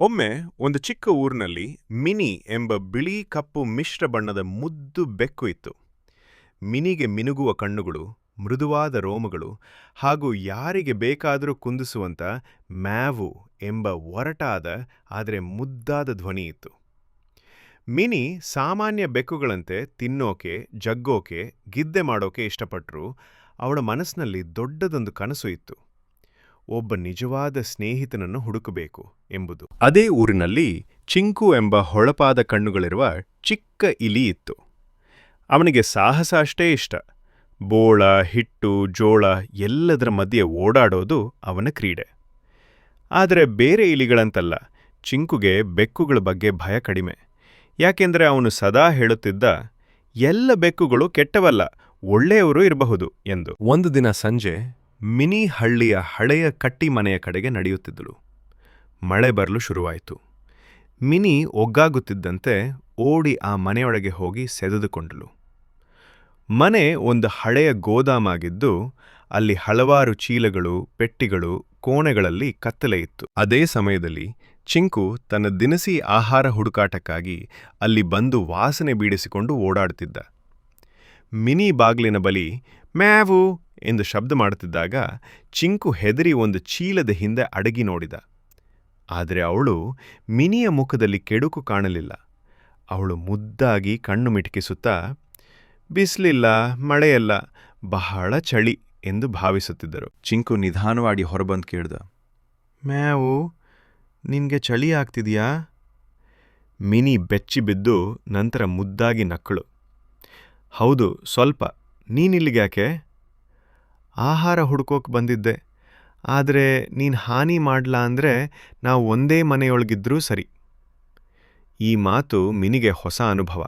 ಒಮ್ಮೆ ಒಂದು ಚಿಕ್ಕ ಊರಿನಲ್ಲಿ ಮಿನಿ ಎಂಬ ಬಿಳಿ ಕಪ್ಪು ಮಿಶ್ರ ಬಣ್ಣದ ಮುದ್ದು ಬೆಕ್ಕು ಇತ್ತು. ಮಿನಿಗೆ ಮಿನುಗುವ ಕಣ್ಣುಗಳು, ಮೃದುವಾದ ರೋಮಗಳು ಹಾಗೂ ಯಾರಿಗೆ ಬೇಕಾದರೂ ಕುಂದಿಸುವಂಥ ಮ್ಯಾವು ಎಂಬ ಒರಟಾದ ಆದರೆ ಮುದ್ದಾದ ಧ್ವನಿ ಇತ್ತು. ಮಿನಿ ಸಾಮಾನ್ಯ ಬೆಕ್ಕುಗಳಂತೆ ತಿನ್ನೋಕೆ, ಜಗ್ಗೋಕೆ, ಗಿದ್ದೆ ಮಾಡೋಕೆ ಇಷ್ಟಪಟ್ಟರು ಅವಳ ಮನಸ್ಸಿನಲ್ಲಿ ದೊಡ್ಡದೊಂದು ಕನಸು ಇತ್ತು. ಒಬ್ಬ ನಿಜವಾದ ಸ್ನೇಹಿತನನ್ನು ಹುಡುಕಬೇಕು ಎಂಬುದು. ಅದೇ ಊರಿನಲ್ಲಿ ಚಿಂಕು ಎಂಬ ಹೊಳಪಾದ ಕಣ್ಣುಗಳಿರುವ ಚಿಕ್ಕ ಇಲಿ ಇತ್ತು. ಅವನಿಗೆ ಸಾಹಸ ಅಷ್ಟೇ ಇಷ್ಟ. ಬೋಳ ಹಿಟ್ಟು ಜೋಳ ಎಲ್ಲದರ ಮಧ್ಯೆ ಓಡಾಡೋದು ಅವನ ಕ್ರೀಡೆ. ಆದರೆ ಬೇರೆ ಇಲಿಗಳಂತಲ್ಲ ಚಿಂಕುಗೆ ಬೆಕ್ಕುಗಳ ಬಗ್ಗೆ ಭಯ ಕಡಿಮೆ. ಯಾಕೆಂದರೆ ಅವನು ಸದಾ ಹೇಳುತ್ತಿದ್ದ ಎಲ್ಲ ಬೆಕ್ಕುಗಳು ಕೆಟ್ಟವಲ್ಲ ಒಳ್ಳೆಯವರು ಇರಬಹುದು ಎಂದು. ಒಂದು ದಿನ ಸಂಜೆ ಮಿನಿ ಹಳ್ಳಿಯ ಹಳೆಯ ಕಟ್ಟಿ ಮನೆಯ ಕಡೆಗೆ ನಡೆಯುತ್ತಿದ್ದಳು. ಮಳೆ ಬರಲು ಶುರುವಾಯಿತು. ಮಿನಿ ಒಗ್ಗಾಗುತ್ತಿದ್ದಂತೆ ಓಡಿ ಆ ಮನೆಯೊಳಗೆ ಹೋಗಿ ಸೆದೆದುಕೊಂಡಳು. ಮನೆ ಒಂದು ಹಳೆಯ ಗೋದಾಮಾಗಿದ್ದು, ಅಲ್ಲಿ ಹಲವಾರು ಚೀಲಗಳು, ಪೆಟ್ಟಿಗಳು, ಕೋಣೆಗಳಲ್ಲಿ ಕತ್ತಲೆ ಇತ್ತು. ಅದೇ ಸಮಯದಲ್ಲಿ ಚಿಂಕು ತನ್ನ ದಿನಸಿ ಆಹಾರ ಹುಡುಕಾಟಕ್ಕಾಗಿ ಅಲ್ಲಿ ಬಂದು ವಾಸನೆ ಬೀಡಿಸಿಕೊಂಡು ಓಡಾಡುತ್ತಿದ್ದ. ಮಿನಿ ಬಾಗ್ಲಿನ ಬಳಿ ಮ್ಯಾವು ಎಂದು ಶಬ್ದ ಮಾಡುತ್ತಿದ್ದಾಗ ಚಿಂಕು ಹೆದರಿ ಒಂದು ಚೀಲದ ಹಿಂದೆ ಅಡಗಿ ನೋಡಿದ. ಆದರೆ ಅವಳು ಮಿನಿಯ ಮುಖದಲ್ಲಿ ಕೆಡುಕು ಕಾಣಲಿಲ್ಲ. ಅವಳು ಮುದ್ದಾಗಿ ಕಣ್ಣು ಮಿಟಕಿಸುತ್ತಾ ಬಿಸಿಲಿಲ್ಲ ಮಳೆಯಲ್ಲ ಬಹಳ ಚಳಿ ಎಂದು ಭಾವಿಸುತ್ತಿದ್ದರು. ಚಿಂಕು ನಿಧಾನವಾಗಿ ಹೊರಬಂದು ಕೇಳ್ದ ಮ್ಯಾವು ನಿನಗೆ ಚಳಿ ಆಗ್ತಿದೆಯಾ? ಮಿನಿ ಬೆಚ್ಚಿ ಬಿದ್ದು ನಂತರ ಮುದ್ದಾಗಿ ನಕ್ಕಳು. ಹೌದು, ಸ್ವಲ್ಪ. ನೀನಿಲ್ಲಿಗ್ಯಾಕೆ? ಆಹಾರ ಹುಡ್ಕೋಕ್ ಬಂದಿದ್ದೆ. ಆದರೆ ನೀನು ಹಾನಿ ಮಾಡ್ಲಾ ಅಂದರೆ ನಾವು ಒಂದೇ ಮನೆಯೊಳಗಿದ್ರೂ ಸರಿ. ಈ ಮಾತು ಮಿನಿಗೆ ಹೊಸ ಅನುಭವ.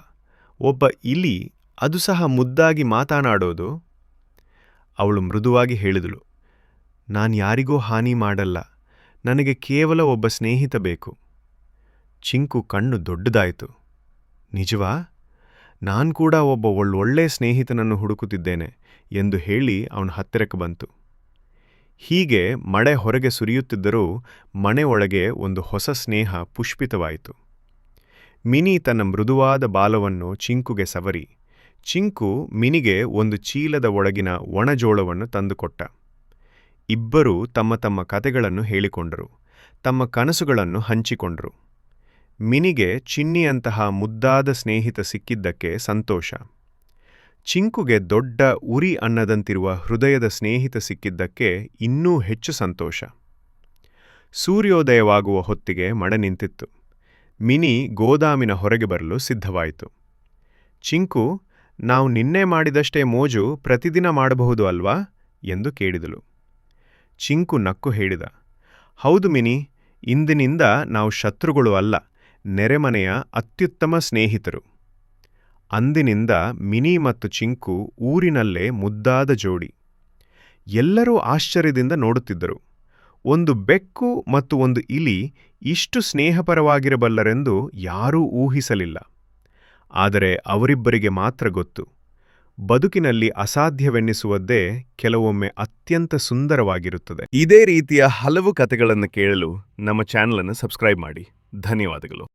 ಒಬ್ಬ ಇಲಿ ಅದು ಸಹ ಮುದ್ದಾಗಿ ಮಾತನಾಡೋದು? ಅವಳು ಮೃದುವಾಗಿ ಹೇಳಿದಳು. ನಾನು ಯಾರಿಗೂ ಹಾನಿ ಮಾಡಲ್ಲ. ನನಗೆ ಕೇವಲ ಒಬ್ಬ ಸ್ನೇಹಿತ ಬೇಕು. ಚಿಂಕು ಕಣ್ಣು ದೊಡ್ಡದಾಯಿತು. ನಿಜವಾ? ನಾನು ಕೂಡ ಒಬ್ಬ ಒಳ್ಳೊಳ್ಳೆ ಸ್ನೇಹಿತನನ್ನು ಹುಡುಕುತ್ತಿದ್ದೇನೆ ಎಂದು ಹೇಳಿ ಅವನ ಹತ್ತಿರಕ್ಕೆ ಬಂತು. ಹೀಗೆ ಮಳೆ ಹೊರಗೆ ಸುರಿಯುತ್ತಿದ್ದರೂ ಮನೆ ಒಳಗೆ ಒಂದು ಹೊಸ ಸ್ನೇಹ ಪುಷ್ಪಿತವಾಯಿತು. ಮಿನಿ ತನ್ನ ಮೃದುವಾದ ಬಾಲವನ್ನು ಚಿಂಕುಗೆ ಸವರಿ, ಚಿಂಕು ಮಿನಿಗೆ ಒಂದು ಚೀಲದ ಒಳಗಿನ ಒಣಜೋಳವನ್ನು ತಂದುಕೊಟ್ಟ. ಇಬ್ಬರೂ ತಮ್ಮ ತಮ್ಮ ಕತೆಗಳನ್ನು ಹೇಳಿಕೊಂಡರು, ತಮ್ಮ ಕನಸುಗಳನ್ನು ಹಂಚಿಕೊಂಡರು. ಮಿನಿಗೆ ಚಿನ್ನಿಯಂತಹ ಮುದ್ದಾದ ಸ್ನೇಹಿತ ಸಿಕ್ಕಿದ್ದಕ್ಕೆ ಸಂತೋಷ. ಚಿಂಕುಗೆ ದೊಡ್ಡ ಉರಿ ಅನ್ನದಂತಿರುವ ಹೃದಯದ ಸ್ನೇಹಿತ ಸಿಕ್ಕಿದ್ದಕ್ಕೆ ಇನ್ನೂ ಹೆಚ್ಚು ಸಂತೋಷ. ಸೂರ್ಯೋದಯವಾಗುವ ಹೊತ್ತಿಗೆ ಮಡ ನಿಂತಿತ್ತು. ಮಿನಿ ಗೋದಾಮಿನ ಹೊರಗೆ ಬರಲು ಸಿದ್ಧವಾಯಿತು. ಚಿಂಕು, ನಾವು ನಿನ್ನೆ ಮಾಡಿದಷ್ಟೇ ಮೋಜು ಪ್ರತಿದಿನ ಮಾಡಬಹುದು ಅಲ್ವಾ? ಎಂದು ಕೇಳಿದಳು. ಚಿಂಕು ನಕ್ಕು ಹೇಳಿದ. ಹೌದು ಮಿನಿ, ಇಂದಿನಿಂದ ನಾವು ಶತ್ರುಗಳು ಅಲ್ಲ. ನೆರೆಮನೆಯ ಅತ್ಯುತ್ತಮ ಸ್ನೇಹಿತರು. ಅಂದಿನಿಂದ ಮಿನಿ ಮತ್ತು ಚಿಂಕು ಊರಿನಲ್ಲೇ ಮುದ್ದಾದ ಜೋಡಿ. ಎಲ್ಲರೂ ಆಶ್ಚರ್ಯದಿಂದ ನೋಡುತ್ತಿದ್ದರು. ಒಂದು ಬೆಕ್ಕು ಮತ್ತು ಒಂದು ಇಲಿ ಇಷ್ಟು ಸ್ನೇಹಪರವಾಗಿರಬಲ್ಲರೆಂದು ಯಾರೂ ಊಹಿಸಲಿಲ್ಲ. ಆದರೆ ಅವರಿಬ್ಬರಿಗೆ ಮಾತ್ರ ಗೊತ್ತು. ಬದುಕಿನಲ್ಲಿ ಅಸಾಧ್ಯವೆನ್ನಿಸುವುದೇ ಕೆಲವೊಮ್ಮೆ ಅತ್ಯಂತ ಸುಂದರವಾಗಿರುತ್ತದೆ. ಇದೇ ರೀತಿಯ ಹಲವು ಕಥೆಗಳನ್ನು ಕೇಳಲು ನಮ್ಮ ಚಾನಲನ್ನು ಸಬ್ಸ್ಕ್ರೈಬ್ ಮಾಡಿ. ధన్యవాదములు